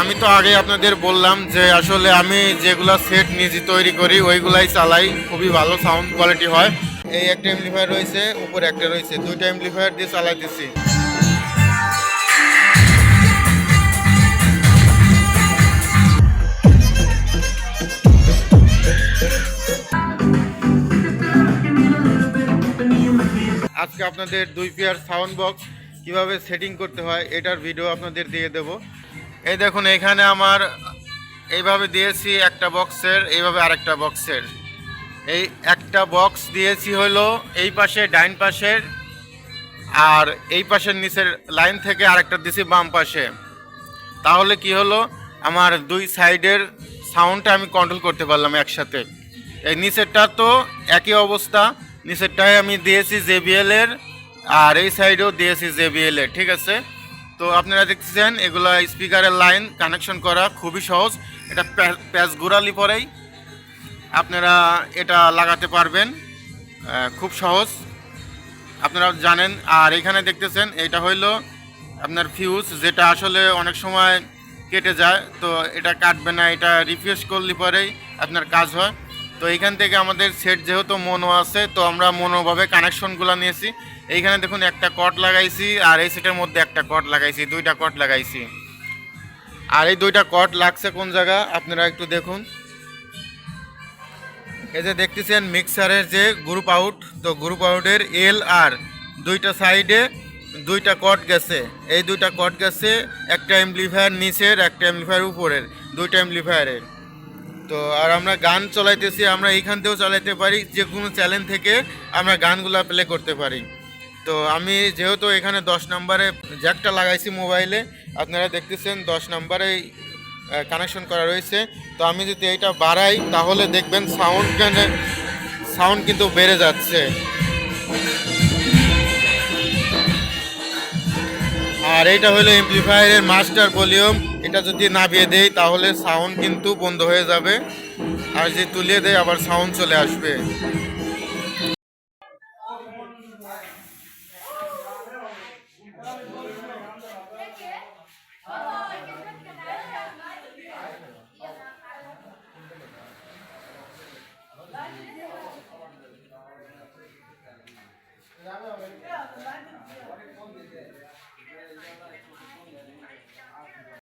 আমি তো আগে আপনাদের বললাম যে আসলে আমি যেগুলো সেট নিজে তৈরি করি, ওইগুলাই চালাই। খুবই ভালো সাউন্ড কোয়ালিটি হয়। এই একটা এমপ্লিফায়ার রয়েছে, উপরে একটা রয়েছে। দুইটা এমপ্লিফায়ার দিয়ে চালাইতেছি। আজকে আপনাদের দুই পেয়ার সাউন্ড বক্স কীভাবে সেটিং করতে হয়, এটার ভিডিও আপনাদের দিয়ে দেব। এই দেখুন, এখানে আমার এইভাবে দিয়েছি একটা বক্সের, এইভাবে আরেকটা বক্সের। এই একটা বক্স দিয়েছি হলো এই পাশে, ডাইন পাশের, আর এই পাশের নিচের লাইন থেকে আরেকটা দিয়েছি বাম পাশে। তাহলে কি হলো, আমার দুই সাইডের সাউন্ডটা আমি কন্ট্রোল করতে পারলাম একসাথে। এই নিচেরটা তো একই অবস্থা, নিচেরটায় আমি দিয়েছি জেবিএল এর আর এই সাইডেও দিয়েছি জেবিএল এর ঠিক আছে? তো আপনারা দেখতেছেন, এগুলো স্পিকারের লাইন কানেকশন করা খুবই সহজ। এটা প্যা- প্যাচ ঘোরালি পরেই আপনারা এটা লাগাতে পারবেন। খুব সহজ। আপনারা জানেন। আর এখানে দেখতেছেন, এটা হইল আপনার ফিউজ যেটা আসলে অনেক সময় কেটে যায়, তো এটা কাটবে না, এটা রিফ্রেশ করলে পরেই আপনার কাজ হয়। তো এইখান থেকে আমাদের সেট যেহেতু মনো আছে, তো আমরা মনোভাবে কানেকশনগুলো নিয়েছি। এইখানে দেখুন একটা কট লাগাইছি, আর এই সেটের মধ্যে একটা কট লাগাইছি, দুইটা কট লাগাইছি। আর এই দুইটা কট লাগছে কোন জায়গা? আপনারা একটু দেখুন। এই যে দেখতেছেন মিক্সারের যে গ্রুপ আউট তো গ্রুপ আউটের এল আর দুইটা সাইডে দুইটা কট গেছে। এই দুইটা কট গেছে, একটা এমপ্লিফায়ার নিচের, একটা এমপ্লিফায়ার উপরের, দুইটা এমপ্লিফায়ারের তো আর আমরা গান চলাইতেছি, আমরা এইখান থেকেও চালাইতে পারি যে কোনো চ্যানেল থেকে আমরা গানগুলা প্লে করতে পারি। তো আমি যেহেতু এখানে দশ নম্বরে জ্যাকটা লাগাইছি মোবাইলে, আপনারা দেখতেছেন দশ নম্বরে কানেকশন করা রয়েছে। তো আমি যদি এইটা বাড়াই, তাহলে দেখবেন সাউন্ড সাউন্ড কিন্তু বেড়ে যাচ্ছে। আর এটা হলো এমপ্লিফায়ারের মাস্টার ভলিউম এটা যদি নামিয়ে দেই তাহলে সাউন্ড কিন্তু বন্ধ হয়ে যাবে। আর যদি তুলিয়ে দেয় আবার সাউন্ড চলে আসবে। Yeah,